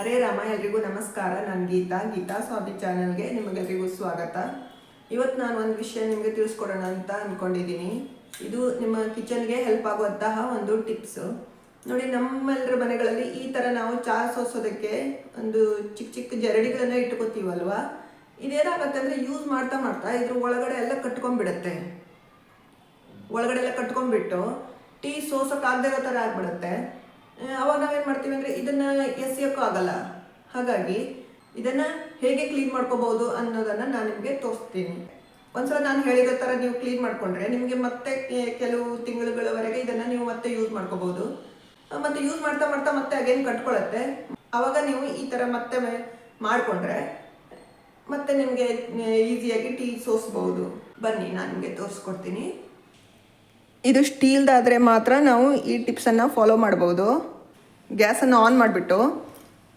ಹರೇ ರಾಮ, ಎಲ್ರಿಗೂ ನಮಸ್ಕಾರ. ನಾನು ಗೀತಾ. ಗೀತಾ ಸ್ವಾಮಿ ಚಾನಲ್ಗೆ ನಿಮಗೆಲ್ರಿಗೂ ಸ್ವಾಗತ. ಇವತ್ತು ನಾನು ಒಂದು ವಿಷಯ ನಿಮಗೆ ತಿಳಿಸ್ಕೊಡೋಣ ಅಂತ ಅಂದ್ಕೊಂಡಿದ್ದೀನಿ ಇದು ನಿಮ್ಮ ಕಿಚನ್ಗೆ ಹೆಲ್ಪ್ ಆಗುವಂತಹ ಒಂದು ಟಿಪ್ಸು. ನೋಡಿ ನಮ್ಮೆಲ್ಲರ ಮನೆಗಳಲ್ಲಿ ಈ ಥರ ನಾವು ಚಹಾ ಸೋಸೋದಕ್ಕೆ ಒಂದು ಚಿಕ್ಕ ಚಿಕ್ಕ ಜರಡಿಗಳನ್ನ ಇಟ್ಕೋತೀವಲ್ವ? ಇದೇನಾಗತ್ತೆ ಅಂದರೆ ಯೂಸ್ ಮಾಡ್ತಾ ಮಾಡ್ತಾ ಇದ್ರ ಒಳಗಡೆ ಎಲ್ಲ ಕಟ್ಕೊಂಡ್ಬಿಡುತ್ತೆ. ಒಳಗಡೆ ಎಲ್ಲ ಕಟ್ಕೊಂಡ್ಬಿಟ್ಟು ಟೀ ಸೋಸೋಕ್ಕಾಗದೇ ಇರೋ ಥರ ಆಗ್ಬಿಡುತ್ತೆ. ಅವಾಗ ಮಾಡ್ತೀವಿ ಅಂದರೆ ಇದನ್ನು ಎಸೆಯೋಕ್ಕೂ ಆಗಲ್ಲ. ಹಾಗಾಗಿ ಇದನ್ನು ಹೇಗೆ ಕ್ಲೀನ್ ಮಾಡ್ಕೋಬಹುದು ಅನ್ನೋದನ್ನು ನಾನು ನಿಮಗೆ ತೋರಿಸ್ತೀನಿ. ಒಂದ್ಸಲ ನಾನು ಹೇಳಿರೋ ಥರ ನೀವು ಕ್ಲೀನ್ ಮಾಡಿಕೊಂಡ್ರೆ ನಿಮಗೆ ಮತ್ತೆ ಕೆಲವು ತಿಂಗಳುಗಳವರೆಗೆ ಇದನ್ನು ನೀವು ಮತ್ತೆ ಯೂಸ್ ಮಾಡ್ಕೋಬಹುದು. ಮತ್ತೆ ಯೂಸ್ ಮಾಡ್ತಾ ಮಾಡ್ತಾ ಮತ್ತೆ ಅಗೇನ್ ಕಟ್ಕೊಳ್ಳುತ್ತೆ ಆವಾಗ ನೀವು ಈ ಥರ ಮತ್ತೆ ಮಾಡಿಕೊಂಡ್ರೆ ಮತ್ತೆ ನಿಮಗೆ ಈಸಿಯಾಗಿ ಟೀ ಸೋಸ್ಬೋದು ಬನ್ನಿ, ನಾನು ನಿಮಗೆ ತೋರಿಸ್ಕೊಡ್ತೀನಿ. ಇದು ಸ್ಟೀಲ್ದಾದರೆ ಮಾತ್ರ ನಾವು ಈ ಟಿಪ್ಸನ್ನು ಫಾಲೋ ಮಾಡ್ಬೋದು. ಗ್ಯಾಸನ್ನು ಆನ್ ಮಾಡಿಬಿಟ್ಟು,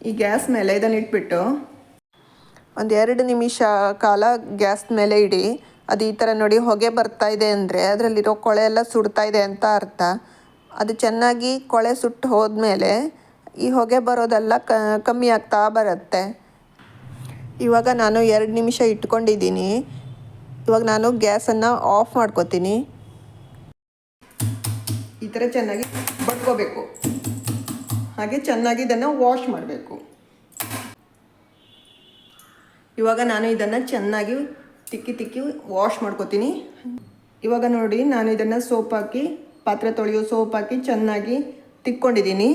ಈ ಗ್ಯಾಸ್ ಮೇಲೆ ಇದನ್ನು ಇಟ್ಬಿಟ್ಟು, ಒಂದು ಎರಡು ನಿಮಿಷ ಕಾಲ ಗ್ಯಾಸ್ ಮೇಲೆ ಇಡಿ. ಅದು ಈ ಥರ ನೋಡಿ ಹೊಗೆ ಬರ್ತಾ ಇದೆ ಅಂದರೆ ಅದರಲ್ಲಿರೋ ಕೊಳೆ ಎಲ್ಲ ಸುಡ್ತಾ ಇದೆ ಅಂತ ಅರ್ಥ. ಅದು ಚೆನ್ನಾಗಿ ಕೊಳೆ ಸುಟ್ಟು ಹೋದ್ಮೇಲೆ ಈ ಹೊಗೆ ಬರೋದೆಲ್ಲ ಕಮ್ಮಿ ಆಗ್ತಾ ಬರುತ್ತೆ. ಇವಾಗ ನಾನು ಎರಡು ನಿಮಿಷ ಇಟ್ಕೊಂಡಿದ್ದೀನಿ. ಇವಾಗ ನಾನು ಗ್ಯಾಸನ್ನು ಆಫ್ ಮಾಡ್ಕೋತೀನಿ. ಈ ಥರ ಚೆನ್ನಾಗಿ ಬಡ್ಕೋಬೇಕು ಹಾಗೆ ಚೆನ್ನಾಗಿ ಇದನ್ನು ವಾಶ್ ಮಾಡಬೇಕು. ಇವಾಗ ನಾನು ಇದನ್ನು ಚೆನ್ನಾಗಿ ತಿಕ್ಕಿ ತಿಕ್ಕಿ ವಾಶ್ ಮಾಡ್ಕೋತೀನಿ. ಇವಾಗ ನೋಡಿ, ನಾನು ಇದನ್ನು ಸೋಪ್ ಹಾಕಿ, ಪಾತ್ರೆ ತೊಳೆಯೋ ಸೋಪ್ ಹಾಕಿ ಚೆನ್ನಾಗಿ ತಿಕ್ಕೊಂಡಿದ್ದೀನಿ.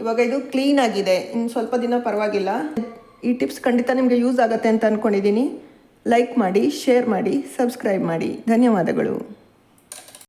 ಇವಾಗ ಇದು ಕ್ಲೀನ್ ಆಗಿದೆ. ಇನ್ನು ಸ್ವಲ್ಪ ದಿನ ಪರವಾಗಿಲ್ಲ. ಈ ಟಿಪ್ಸ್ ಖಂಡಿತ ನಿಮಗೆ ಯೂಸ್ ಆಗುತ್ತೆ ಅಂತ ಅಂದ್ಕೊಂಡಿದ್ದೀನಿ ಲೈಕ್ ಮಾಡಿ ಶೇರ್ ಮಾಡಿ ಸಬ್ಸ್ಕ್ರೈಬ್ ಮಾಡಿ. ಧನ್ಯವಾದಗಳು.